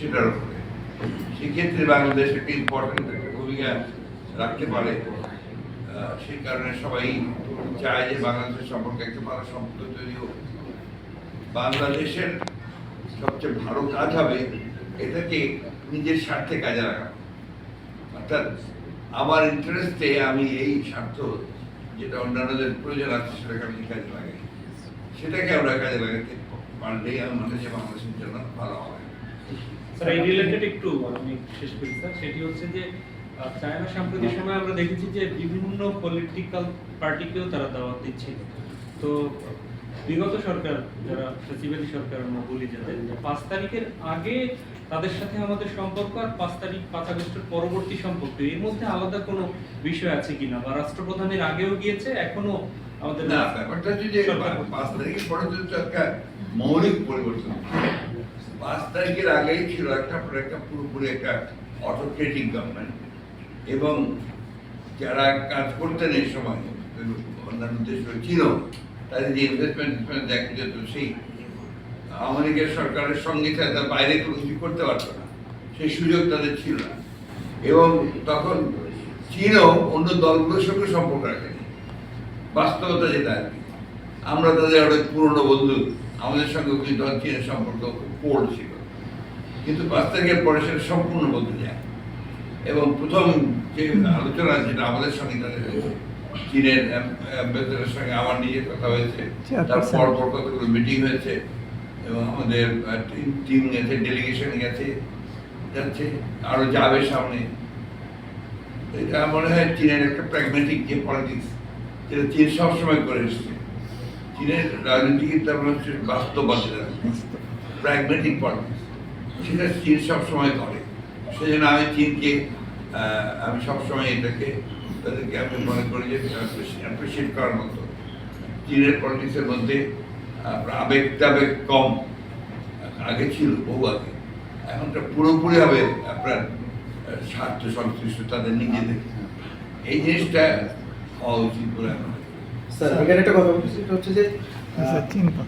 সেটার উপরে। সেক্ষেত্রে বাংলাদেশ একটা ইম্পর্টেন্ট একটা ভূমিকা রাখতে পারে। সেই কারণে সবাই চায় যে বাংলাদেশের সম্পর্কে একটা ভালো সম্পর্ক তৈরি হোক। বাংলাদেশের সবচেয়ে ভালো কাজ হবে এটাকে নিজের স্বার্থে কাজে লাগা অর্থাৎ আমার ইন্টারেস্টে আমি এই স্বার্থ যেটা অন্যান্যদের প্রয়োজন আছে সেটাকে আমি কাজে লাগাই। সেটাকে আমরা কাজে লাগাতে পারলেই আমার মনে বাংলাদেশের জন্য ভালো হবে। স্যার এই রিলেটেড একটু শেষ করি সেটি হচ্ছে যে চায়না সাম্প্রতিক সময় আমরা দেখেছি যে বিভিন্ন পলিটিক্যাল পার্টিকেও তারা দাওয়াত দিচ্ছে তো বিগত সরকার যারা ফেসিবাদী সরকার আমরা বলি যাদের পাঁচ তারিখের আগে তাদের সাথে আমাদের সম্পর্ক আর পাঁচ তারিখ পাঁচ আগস্টের পরবর্তী সম্পর্ক। এর মধ্যে আলাদা কোনো বিষয় আছে কিনা? বা রাষ্ট্রপ্রধানের আগেও গিয়েছে এখনও আমাদের না ব্যাপারটা যে পাঁচ তারিখের পরে তো একটা মৌলিক পরিবর্তন পাঁচ তারিখের আগেই ছিল একটা পুরো একটা পুরোপুরি একটা অটোক্রেটিক গভর্নমেন্ট এবং যারা কাজ করতেন এই সময় অন্যান্য দেশ ছিল তাদের যে ইনভেস্টমেন্ট দেখা যেত সেই আওয়ামী লীগের সরকারের সঙ্গে তারা বাইরে কোনো কিছু করতে পারতো না। সেই সুযোগ তাদের ছিল না। এবং তখন চীনও অন্য দলগুলোর সঙ্গে সম্পর্ক রাখেনি বাস্তবতা যেটা আর কি। আমরা তাদের অনেক পুরনো বন্ধু, আমাদের সঙ্গে কিন্তু চীনের সম্পর্ক কোল্ড ছিল। কিন্তু পাঁচ তারিখের পরে সেটা সম্পূর্ণ বদলে যায়। এবং প্রথম যে আলোচনা যেটা আমাদের সঙ্গে তাদের হয়েছে চীনের অ্যাম্বাসেডারের সঙ্গে আমার নিজের কথা হয়েছে। তারপর পর কতগুলো মিটিং হয়েছে এবং আমাদের টিম গেছে ডেলিগেশন গেছে যাচ্ছে আরও যাবে সামনে। এটা মনে হয় চীনের একটা প্র্যাগমেটিক যে পলিটিক্স যেটা চীন সবসময় করে এসছে। চীনের হচ্ছে বাস্তববাদী রাজনীতি। প্র্যাগমেটিক পলিটিক্স সেটা চীন সবসময় করে। সেজন্য আমি চীনকে আমি সবসময় এটাকে তাদেরকে আমি মনে করি যে অ্যাপ্রিসিয়েট করার মতো। চীনের পলিটিক্সের মধ্যে আপনার আবেগ টাবেগ কম। আগে ছিল বহু আগে। এখনটা পুরোপুরি হবে আপনার স্বার্থ সংশ্লিষ্ট তাদের নিজেদের। এই জিনিসটা হওয়া উচিত বলে স্যার এখানে একটা কথা বলছি সেটা হচ্ছে যে